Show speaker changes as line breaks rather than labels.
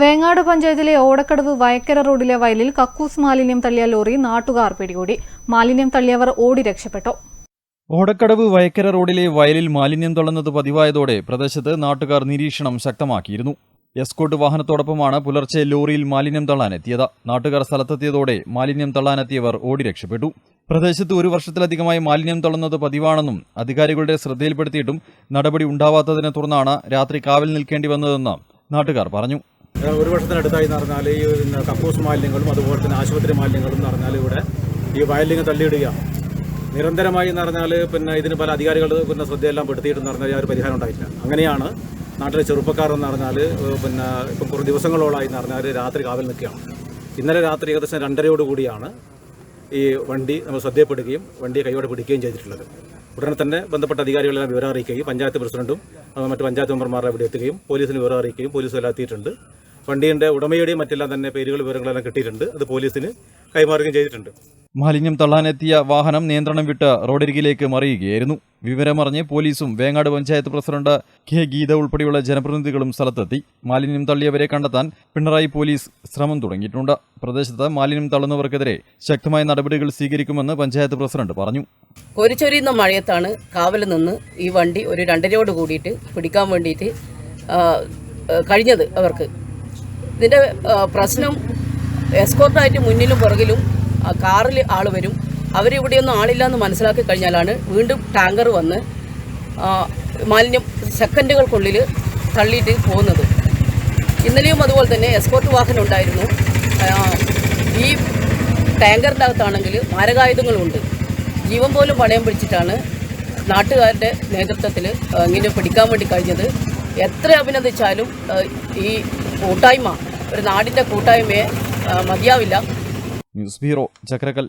വേങ്ങാട് പഞ്ചായത്തിലെ ഓടക്കടവ് വയക്കര റോഡിലെ വയലിൽ കക്കൂസ് മാലിന്യം തള്ളിയ ലോറി നാട്ടുകാർ പിടികൂടി. മാലിന്യം തള്ളിയവർ ഓടി രക്ഷപ്പെട്ടു.
ഓടക്കടവ് വയക്കര റോഡിലെ വയലിൽ മാലിന്യം തള്ളുന്നത് പതിവായതോടെ പ്രദേശത്ത് നാട്ടുകാർ നിരീക്ഷണം ശക്തമാക്കിയിരുന്നു. എസ്കോട്ട് വാഹനത്തോടൊപ്പമാണ് പുലർച്ചെ ലോറിയിൽ മാലിന്യം തള്ളാനെത്തിയത്. നാട്ടുകാർ സ്ഥലത്തെത്തിയതോടെ മാലിന്യം തള്ളാനെത്തിയവർ ഓടി രക്ഷപ്പെട്ടു. പ്രദേശത്ത് ഒരു വർഷത്തിലധികമായി മാലിന്യം തള്ളുന്നത് പതിവാണെന്നും അധികാരികളുടെ ശ്രദ്ധയിൽപ്പെടുത്തിയിട്ടും നടപടി ഉണ്ടാവാത്തതിനെ തുടർന്നാണ് രാത്രി കാവൽ നിൽക്കേണ്ടി വന്നതെന്ന് നാട്ടുകാർ പറഞ്ഞു.
ഒരു വർഷത്തിനടുത്തായി എന്ന് പറഞ്ഞാൽ ഈ കക്കൂസ് മാലിന്യങ്ങളും അതുപോലെ തന്നെ ആശുപത്രി മാലിന്യങ്ങളും എന്ന് പറഞ്ഞാൽ ഇവിടെ ഈ വയലിങ് തള്ളിയിടുകയാണ് നിരന്തരമായി എന്ന് പറഞ്ഞാൽ പിന്നെ ഇതിന് പല അധികാരികൾ പിന്നെ ശ്രദ്ധയെല്ലാം പെടുത്തിയിട്ടെന്ന് പറഞ്ഞാൽ ഒരു പരിഹാരം ഉണ്ടായിട്ടില്ല. അങ്ങനെയാണ് നാട്ടിലെ ചെറുപ്പക്കാർ എന്ന് പറഞ്ഞാൽ പിന്നെ ഇപ്പം കുറേ ദിവസങ്ങളോളായി എന്ന് പറഞ്ഞാൽ രാത്രി കാവൽ നിൽക്കുകയാണ്. ഇന്നലെ രാത്രി ഏകദേശം രണ്ടരയോട് കൂടിയാണ് ഈ വണ്ടി നമ്മൾ ശ്രദ്ധയപ്പെടുകയും വണ്ടിയെ കൈയോടെ പിടിക്കുകയും ചെയ്തിട്ടുള്ളത്. ഉടനെ തന്നെ ബന്ധപ്പെട്ട അധികാരികളെല്ലാം വിവരം അറിയിക്കുകയും പഞ്ചായത്ത് പ്രസിഡന്റും മറ്റ് പഞ്ചായത്ത് മെമ്പർമാരെ ഇവിടെ എത്തുകയും പോലീസിന് വിവരം അറിയിക്കുകയും പോലീസ് എല്ലാം എത്തിയിട്ടുണ്ട്. വണ്ടിയുടെ ഉടമയുടെയും മറ്റെല്ലാം തന്നെ പേരുകൾ വിവരങ്ങളെല്ലാം കിട്ടിയിട്ടുണ്ട്. അത് പോലീസിന് കൈമാറുകയും ചെയ്തിട്ടുണ്ട്.
മാലിന്യം തള്ളാനെത്തിയ വാഹനം നിയന്ത്രണം വിട്ട് റോഡരികിലേക്ക് മറിയുകയായിരുന്നു. വിവരമറിഞ്ഞ് പോലീസും വേങ്ങാട് പഞ്ചായത്ത് പ്രസിഡന്റ് കെ ഗീത ഉൾപ്പെടെയുള്ള ജനപ്രതിനിധികളും സ്ഥലത്തെത്തി. മാലിന്യം തള്ളിയവരെ കണ്ടെത്താൻ പിണറായി പോലീസ് ശ്രമം തുടങ്ങിയിട്ടുണ്ട്. പ്രദേശത്ത് മാലിന്യം തള്ളുന്നവർക്കെതിരെ ശക്തമായ നടപടികൾ സ്വീകരിക്കുമെന്ന് പഞ്ചായത്ത് പ്രസിഡന്റ് പറഞ്ഞു.
കോരിച്ചൊരിയുന്ന മഴയത്താണ് കാവൽ നിന്ന് ഈ വണ്ടി ഒരു രണ്ടരയോട് കൂടിയിട്ട് പിടിക്കാൻ വേണ്ടിയിട്ട് കഴിഞ്ഞത് അവർക്ക്. ഇതിന്റെ പ്രശ്നം എസ്കോർട്ടായിട്ട് മുന്നിലും പുറകിലും കാറിൽ ആൾ വരും. അവരിവിടെയൊന്നും ആളില്ല എന്ന് മനസ്സിലാക്കി കഴിഞ്ഞാലാണ് വീണ്ടും ടാങ്കർ വന്ന് മാലിന്യം സെക്കൻഡുകൾക്കുള്ളിൽ തള്ളിയിട്ട് പോകുന്നത്. ഇന്നലെയും അതുപോലെ തന്നെ എസ്കോർട്ട് വാഹനം ഉണ്ടായിരുന്നു. ഈ ടാങ്കറിന്റെ അകത്താണെങ്കിൽ മാരകായുധങ്ങളുണ്ട്. ജീവൻ പോലും പണയം പിടിച്ചിട്ടാണ് നാട്ടുകാരുടെ നേതൃത്വത്തിൽ ഇങ്ങനെ പിടിക്കാൻ വേണ്ടി കഴിഞ്ഞത്. എത്ര അഭിനന്ദിച്ചാലും ഈ കൂട്ടായ്മ ഒരു നാടിന്റെ കൂട്ടായ്മയെ മതിയാവില്ല.
News bureau Chakrakkal